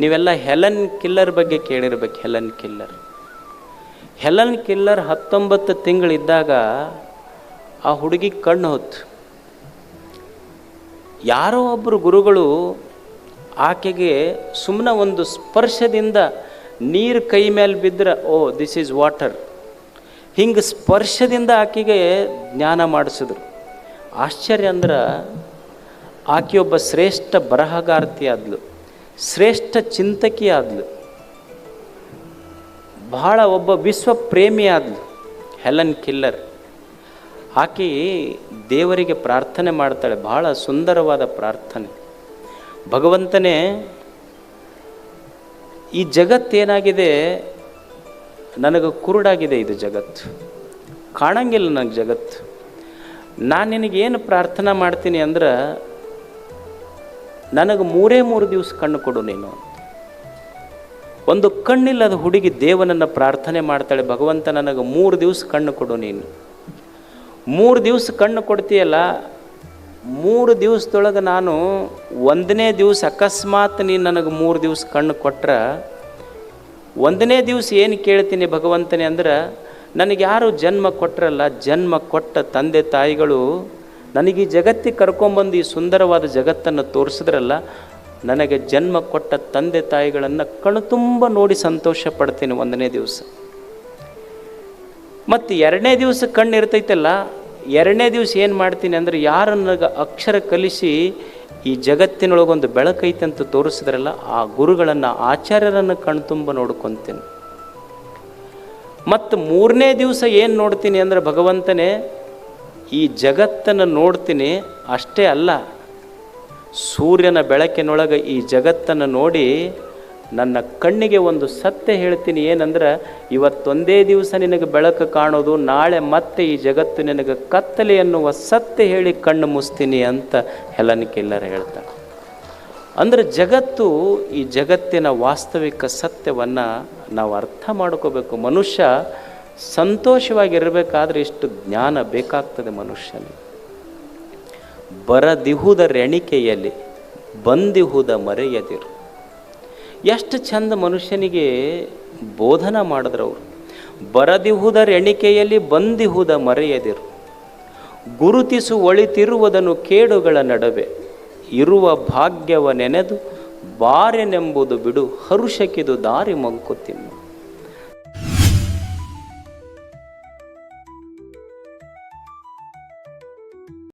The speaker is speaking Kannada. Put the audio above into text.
ನೀವೆಲ್ಲ ಹೆಲನ್ ಕಿಲ್ಲರ್ ಬಗ್ಗೆ ಕೇಳಿರ್ಬೇಕು, ಹೆಲನ್ ಕಿಲ್ಲರ್. ಹೆಲನ್ ಕಿಲ್ಲರ್ ಹತ್ತೊಂಬತ್ತು ತಿಂಗಳಿದ್ದಾಗ ಆ ಹುಡುಗಿ ಕಣ್ಣು ಹೊತ್ತು. ಯಾರೋ ಒಬ್ಬರು ಗುರುಗಳು ಆಕೆಗೆ ಸುಮ್ಮನೆ ಒಂದು ಸ್ಪರ್ಶದಿಂದ ನೀರು ಕೈ ಮೇಲೆ ಬಿದ್ದರೆ ಓ ದಿಸ್ ಈಸ್ ವಾಟರ್ ಹಿಂಗೆ ಸ್ಪರ್ಶದಿಂದ ಆಕೆಗೆ ಜ್ಞಾನ ಮಾಡಿಸಿದ್ರು. ಆಶ್ಚರ್ಯ ಅಂದ್ರೆ ಆಕೆಯೊಬ್ಬ ಶ್ರೇಷ್ಠ ಬರಹಗಾರ್ತಿ ಆದ್ಲು. ಶ್ರೇಷ್ಠ ಚಿಂತಕಿ ಆದ್ಲು. ಬಹಳ ಒಬ್ಬ ವಿಶ್ವ ಪ್ರೇಮಿ ಆದ್ಲು, ಹೆಲನ್ ಕಿಲ್ಲರ್. ಆಕೆ ದೇವರಿಗೆ ಪ್ರಾರ್ಥನೆ ಮಾಡ್ತಾಳೆ, ಬಹಳ ಸುಂದರವಾದ ಪ್ರಾರ್ಥನೆ. ಭಗವಂತನೇ, ಈ ಜಗತ್ತೇನಾಗಿದೆ ನನಗೆ ಕುರುಡಾಗಿದೆ ಇದು ಜಗತ್ತು. ಕಾಣಂಗಿಲ್ಲ ನನಗೆ ಜಗತ್ತು. ನಾನು ನಿನಗೇನು ಪ್ರಾರ್ಥನೆ ಮಾಡ್ತೀನಿ ಅಂದ್ರೆ ನನಗೆ ಮೂರೇ ಮೂರು ದಿವಸ ಕಣ್ಣು ಕೊಡು ನೀನು. ಒಂದು ಕಣ್ಣಿಲ್ಲದ ಹುಡುಗಿ ದೇವನನ್ನು ಪ್ರಾರ್ಥನೆ ಮಾಡ್ತಾಳೆ, ಭಗವಂತ ನನಗೆ ಮೂರು ದಿವಸ ಕಣ್ಣು ಕೊಡು ನೀನು. ಮೂರು ದಿವಸ ಕಣ್ಣು ಕೊಡ್ತೀಯಲ್ಲ, ಮೂರು ದಿವಸದೊಳಗೆ ನಾನು ಒಂದನೇ ದಿವಸ ಅಕಸ್ಮಾತ್ ನೀನು ನನಗೆ ಮೂರು ದಿವಸ ಕಣ್ಣು ಕೊಟ್ರೆ, ಒಂದನೇ ದಿವಸ ಏನು ಕೇಳ್ತೀನಿ ಭಗವಂತನೇ ಅಂದ್ರೆ, ನನಗೆ ಯಾರು ಜನ್ಮ ಕೊಟ್ಟರಲ್ಲ ಜನ್ಮ ಕೊಟ್ಟ ತಂದೆ ತಾಯಿಗಳು ನನಗೆ ಈ ಜಗತ್ತಿಗೆ ಕರ್ಕೊಂಬಂದು ಈ ಸುಂದರವಾದ ಜಗತ್ತನ್ನು ತೋರಿಸಿದ್ರಲ್ಲ, ನನಗೆ ಜನ್ಮ ಕೊಟ್ಟ ತಂದೆ ತಾಯಿಗಳನ್ನು ಕಣ್ಣು ತುಂಬ ನೋಡಿ ಸಂತೋಷ ಪಡ್ತೀನಿ ಒಂದನೇ ದಿವಸ. ಮತ್ತು ಎರಡನೇ ದಿವಸ ಕಣ್ಣು ಇರ್ತೈತಲ್ಲ, ಎರಡನೇ ದಿವಸ ಏನು ಮಾಡ್ತೀನಿ ಅಂದರೆ ಯಾರು ನನಗೆ ಅಕ್ಷರ ಕಲಿಸಿ ಈ ಜಗತ್ತಿನೊಳಗೊಂದು ಬೆಳಕೈತೆ ಅಂತ ತೋರಿಸಿದ್ರಲ್ಲ, ಆ ಗುರುಗಳನ್ನು, ಆಚಾರ್ಯರನ್ನು ಕಣ್ತುಂಬ ನೋಡ್ಕೊತೀನಿ. ಮತ್ತು ಮೂರನೇ ದಿವಸ ಏನು ನೋಡ್ತೀನಿ ಅಂದರೆ ಭಗವಂತನೇ ಈ ಜಗತ್ತನ್ನು ನೋಡ್ತೀನಿ ಅಷ್ಟೇ ಅಲ್ಲ, ಸೂರ್ಯನ ಬೆಳಕಿನೊಳಗೆ ಈ ಜಗತ್ತನ್ನು ನೋಡಿ ನನ್ನ ಕಣ್ಣಿಗೆ ಒಂದು ಸತ್ಯ ಹೇಳ್ತೀನಿ ಏನಂದ್ರೆ, ಇವತ್ತೊಂದೇ ದಿವಸ ನಿನಗೆ ಬೆಳಕು ಕಾಣೋದು, ನಾಳೆ ಮತ್ತೆ ಈ ಜಗತ್ತು ನಿನಗೆ ಕತ್ತಲೆ ಎನ್ನುವ ಸತ್ಯ ಹೇಳಿ ಕಣ್ಣು ಮುಸ್ತೀನಿ ಅಂತ ಹೆಲನ್ ಕಿಲ್ಲರ್ ಹೇಳ್ತಾನೆ ಅಂದರೆ ಜಗತ್ತು ಈ ಜಗತ್ತಿನ ವಾಸ್ತವಿಕ ಸತ್ಯವನ್ನು ನಾವು ಅರ್ಥ ಮಾಡ್ಕೋಬೇಕು. ಮನುಷ್ಯ ಸಂತೋಷವಾಗಿರಬೇಕಾದ್ರೆ ಇಷ್ಟು ಜ್ಞಾನ ಬೇಕಾಗ್ತದೆ ಮನುಷ್ಯನಿಗೆ. ಬರದಿಹುದ ರೆಣಿಕೆಯಲ್ಲಿ, ಬಂದಿಹುದ ಮರೆಯದಿರು. ಎಷ್ಟು ಚಂದ ಮನುಷ್ಯನಿಗೆ ಬೋಧನ ಮಾಡಿದ್ರು ಅವರು. ಬರದಿಹುದ ರೆಣಿಕೆಯಲ್ಲಿ, ಬಂದಿಹುದ ಮರೆಯದಿರು. ಗುರುತಿಸು ಒಳಿತಿರುವುದನ್ನು ಕೇಡುಗಳ ನಡುವೆ. ಇರುವ ಭಾಗ್ಯವ ನೆನೆದು, ಬಾರೆನೆಂಬುದು ಬಿಡು ಹರುಷಕ್ಕಿದು ದಾರಿ ಮಂಕುತಿಮ್ಮ